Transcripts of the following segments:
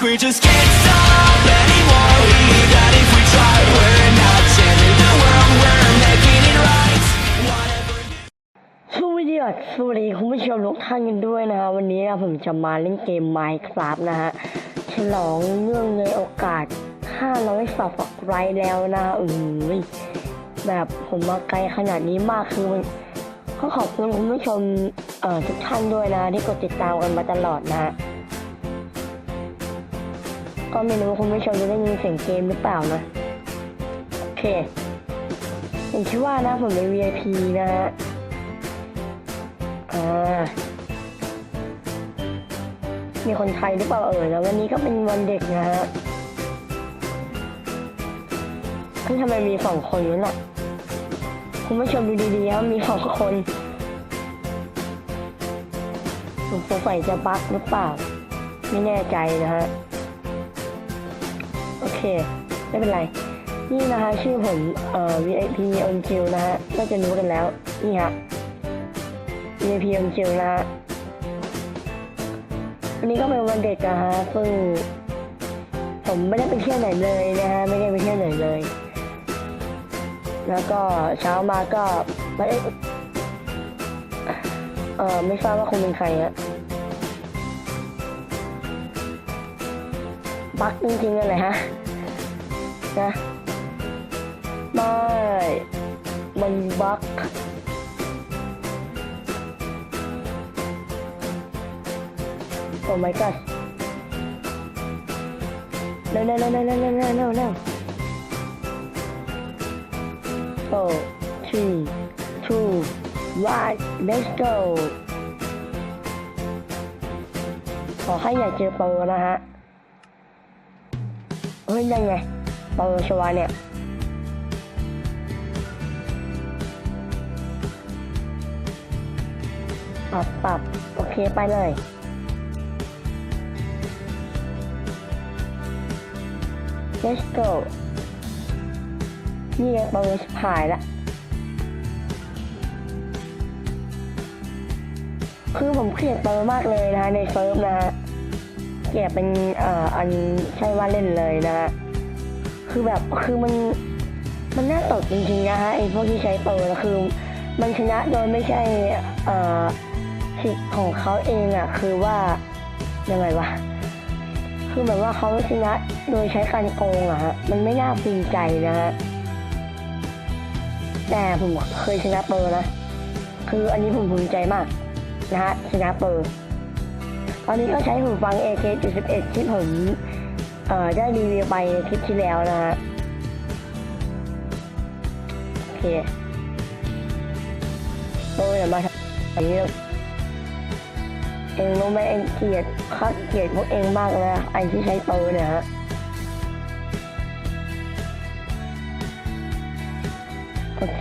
like we just can't stop anymore. Even if we try, we're not changing the world. We're making it right. Whatever. สวัสดีครับสวัสดีคุณผู้ชมทุกท่านกันด้วยนะฮะวันนี้นะผมจะมาเล่นเกม Minecraft นะฮะฉลองเนื่องในโอกาส 500สับฝักไรแล้วนะอือแบบผมมาไกลขนาดนี้มากคือมันก็ขอบคุณคุณผู้ชมเอ่อทุกท่านด้วยนะ ที่กดติดตามกันมาตลอดนะฮะ ก็ไม่รู้คุณผู้ชมจะได้ยินเสียงเกมหรือเปล่านะ โอเคผมคิดว่านะผมเป็น VIP นะฮะ อ่า มีคนไทยหรือเปล่าเอ่ยแล้ววันนี้ก็เป็นวันเด็กนะฮะคือทำไมมีสองคนนั้นอะ คุณผู้ชมดูดีๆครับมีสองคนผมสงสัยจะบั๊กหรือเปล่า ไม่แน่ใจนะฮะ เค ไม่เป็นไร นี่นะฮะชื่อผมเอ่อ VIP on q นะฮะก็จะรู้กันแล้ว นี่ฮะ VIP on q นะฮะวันนี้ก็เป็นวันเด็กนะฮะซึ่งผมไม่ได้ไปเที่ยวไหนเลยนะฮะไม่ได้ไปเที่ยวไหนเลย แล้วก็เช้ามาก็ไม่ได้เออไม่ทราบว่าคุณเป็นใครฮะบักจริงๆเลยฮะ นะ ไม่ มันบักโอ้ my god เร็วเร็วเร็วเร็วเร็วเร็วเร็วเร็วเร็ว four three two one let's go ขอให้อย่าเจอโปรนะฮะ เฮ้ยยังไง ปรชัวร์เนี่ยปรับปรับโอเคไปเลย let's go นี่ไงปรชิบหายละคือผมเกลียดโปมากเลยนะฮะในเซิร์ฟนะฮะเกลียดเป็นเอ่ออันใช่ว่าเล่นเลยนะฮะ คือแบบคือมันมันน่าตกจริงๆนะฮะไอพวกที่ใช้โปรนะคือ มันชนะโดยไม่ใช่อ่อสิทธิ์ของเขาเองอะคือว่ายังไงวะคือแบบว่าเขาชนะโดยใช้การโกงอะฮะมันไม่น่าภูมิใจนะฮะแต่ผมเคยชนะเปอร์นะคืออันนี้ผมภูมิใจมากนะฮะชนะเปอร์ตอนนี้ก็ใช้หูฟัง AK 71 ที่ผม เอ่อได้รีวิวไปคลิปที่แล้วนะฮะโอเคโอ้ยอย่ามาทำอย่างนี้เองรู้ไหมเองเกลียดคัดเกลียดพวกเองมากเลยนะไอที่ใช้เปอร์เนี่ยฮะโอเค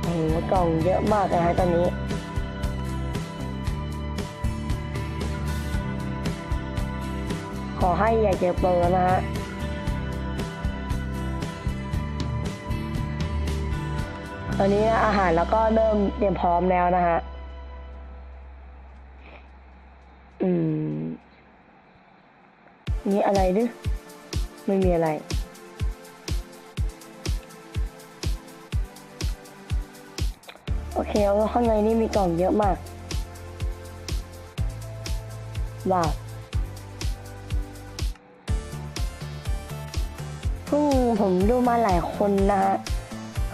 โอ้โหกล่องเยอะมากนะฮะตอนนี้ อให้อย่าเจอเปอร์นะฮะตอนนี้อาหารแล้วก็เริ่มเตรียมพร้อมแล้วนะฮะ อืม มีอะไรหรือไม่มีอะไร โอเคแล้วข้างในนี่มีกล่องเยอะมาก ว้าว เพิ่งผมดูมาหลายคนนะฮะ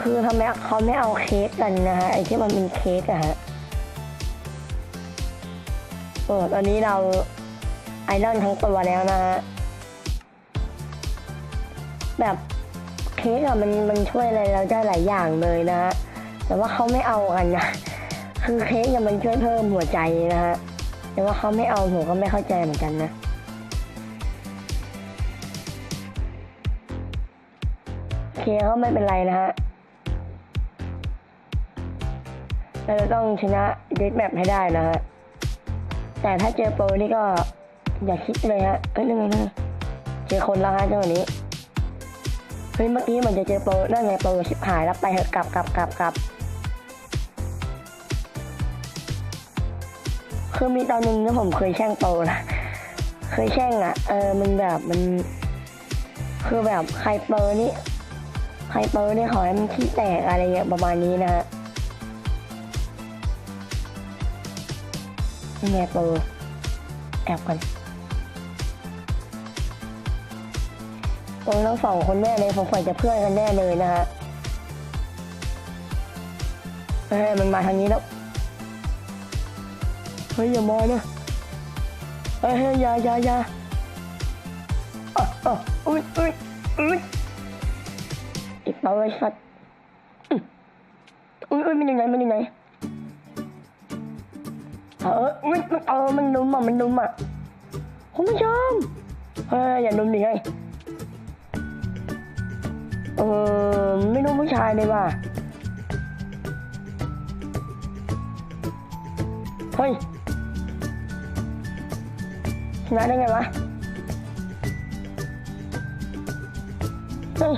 คือทำไมเขาไม่เอาเค้กกันนะฮะไอ้ที่มันเป็นเค้กอะฮะโอ้ตอนนี้เราไอรอนทั้งตัวแล้วนะฮะแบบเค้กอะมันมันช่วยอะไรเราได้หลายอย่างเลยนะฮะแต่ว่าเขาไม่เอากันนะคือเค้กเนี่ยมันช่วยเพิ่มหัวใจนะฮะแต่ว่าเขาไม่เอาผมก็ไม่เข้าใจเหมือนกันนะ เคก็ไม่เป็นไรนะฮะเราจะต้องชนะเดทแมปให้ได้นะฮะ แต่ถ้าเจอโปรนี่ก็อย่าคิดเลยฮะเอ้ยนั่นไงนั่นไงเจอคนแล้วฮะจังหวะนี้ เฮ้ยเมื่อกี้มันจะเจอโปรนั่นไงโปรชิบหายแล้วไปเถอะกลับกลับกลับกลับคือมีตอนหนึ่งที่ผมเคยแช่งโปรนะ เคยแช่งอะ เออมันแบบมัน คือแบบใครเปอร์นี่ ใครเปอร์นี่ยขอให้มันขี้แตกอะไรเงี้ยประมาณนี้นะฮะนี่ไงเปอร์แอบกันตรงทั้งสองคนแน่เลยผมฝ่ายจะเพื่อนกันแน่เลยนะฮะเฮ้ยมันมาทางนี้แล้ว เฮ้ยอย่ามองนะ เฮ้ยยอย่าอย่าอย่าอะอะอุ้ยอุ้ยอุ้ย อีกเปล่าไอ้สัตว์อุ้ยอุ้ยมันยู่ไหนมันยู่ไหนเอออุ้ยมันเออมันนุ่มอะมันนุ่มอะคุณผู้ชมเฮ้ยอย่านุ่มดิไงเออไม่รู้ผู้ชายเลยว่ะเฮ้ยชนะได้ไงวะเฮ้ย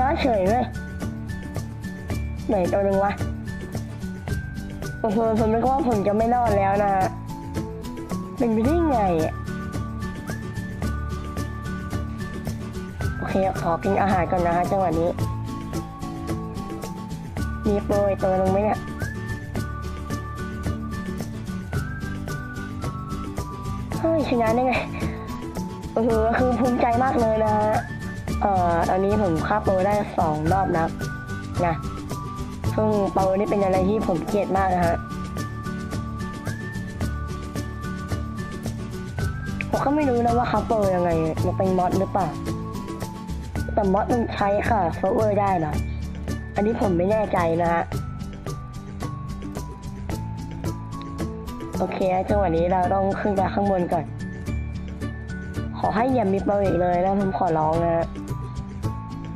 นะเฉยเลยไหนตัวหนึ่งวะโอ้โหผมนึกว่าผมจะไม่รอดแล้วนะฮะเป็นไปได้ไงโอเคขอกินอาหารก่อนนะฮะจังหวะนี้ มีโปรยตัวหนึ่งไหมเนี่ยเฮ้ยชนะได้ไงเออคือภูมิใจมากเลยนะฮะ เอ่อตอนนี้ผมค่าโปรได้สองรอบนะนะซึ่งโปรนี่เป็นอะไรที่ผมเกลียดมากนะฮะผมก็ไม่รู้นะว่าเขาโปรยังไง มันเป็นมอดหรือเปล่า แต่มอดมันใช้ค่ะเซิร์ฟเวอร์ได้เหรออันนี้ผมไม่แน่ใจนะฮะ โอเคจังหวะนี้เราต้องขึ้นไปข้างบนก่อน ขอให้อย่ามีเปรอีกเลยนะผมขอร้องนะฮะ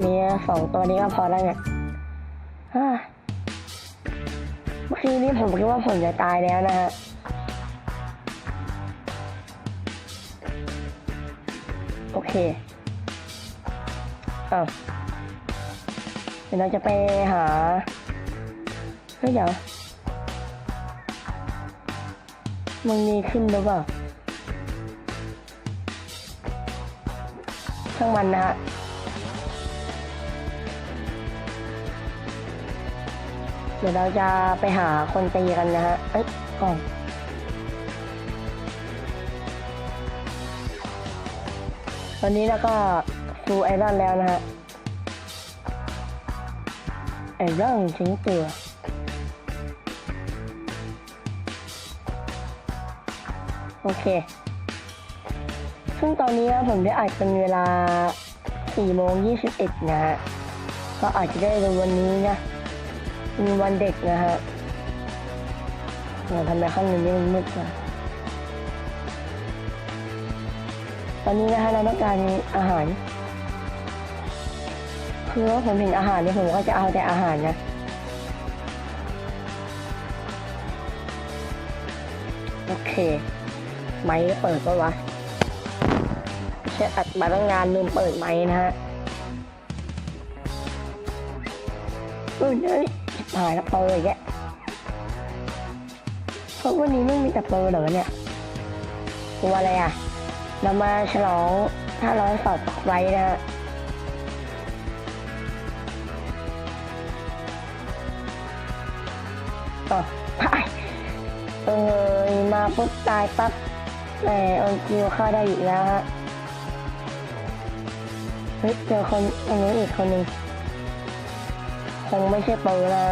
มีสองตัวนี้ก็พอแล้วเนี่ยฮะเมื่อกี้นี้ผมคิดว่าผมจะตายแล้วนะฮะโอเคเอาเดี๋ยวเราจะไปหาเฮ้ยเดี๋ยวมึงมีขึ้นหรือเปล่าช่างมันนะฮะ เดี๋ยวเราจะไปหาคนตีกันนะฮะ เอ้ยก่อนตอนนี้แล้วก็ฟูไอรอนแล้วนะฮะ ไอรอนทิ้งตัวโอเค ซึ่งตอนนี้นะผมได้อัดเป็นเวลา4โมง21นะฮะ ก็อาจจะได้ดูวันนี้นะ มีวันเด็กนะฮะเดี๋ยทำไมข้างในนี้มันมืดนะตอนนี้นะฮะเราต้องการอาหารคือว่าผมเห็นอาหารเนี่ยผมก็จะเอาแต่อาหารนะโอเค ไม้เปิดปะวะเช็ดอัดมาตั้งงานลืมเปิดไม้นะฮะเอ้ยเอ้ย ตายแล้วเปิดอีกแกเพราะวันนี้ไม่มีแต่เปิดเหรอเนี่ยกลัวอะไรอะ เรามาฉลอง500สอบไว้นะฮะอ๋อตายเออมาปุ๊บตายปั๊บแต่เออคิวเข้าได้อีกแล้วฮะ เฮ้ยเจอคนอันนี้อีกคนหนึ่ง คงไม่ใช่เปอร์นะ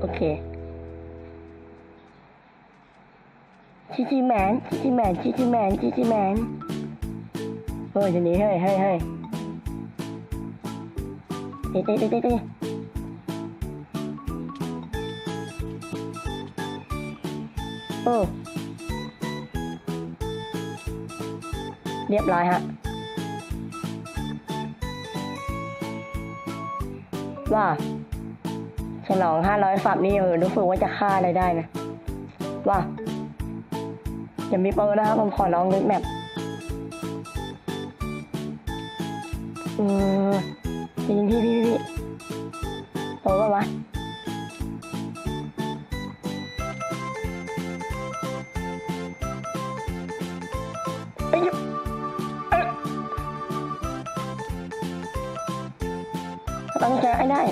โอเคชิชิแมนชิชิแมนชิชิแมนชิชิแมนเฮ้ยจะหนีเฮ้ยเฮ้ยเฮ้ยตีตีตีตีตีโอ้ เรียบร้อยฮะว่าฉลองห้าร้อยฝับนี่เออรู้สึกว่าจะฆ่าอะไรได้นะว่าอย่ามีเปอร์นะครับผมขอร้องลึกแมปเออจริงที่พี่ ไม่ได้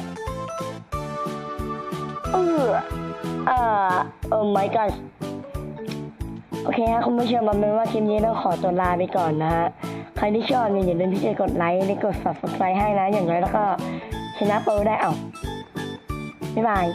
เออเออเออ my god โอเคฮะคุณผู้ชมมาเป็นว่าคลิปนี้ต้องขอตัวลาไปก่อนนะฮะ ใครที่ชอบเนี่ยอย่าลืมที่จะกดไลค์และกด subscribe ให้นะ อย่างไรแล้วก็ชนะโปรได้เอ้าบ๊ายบาย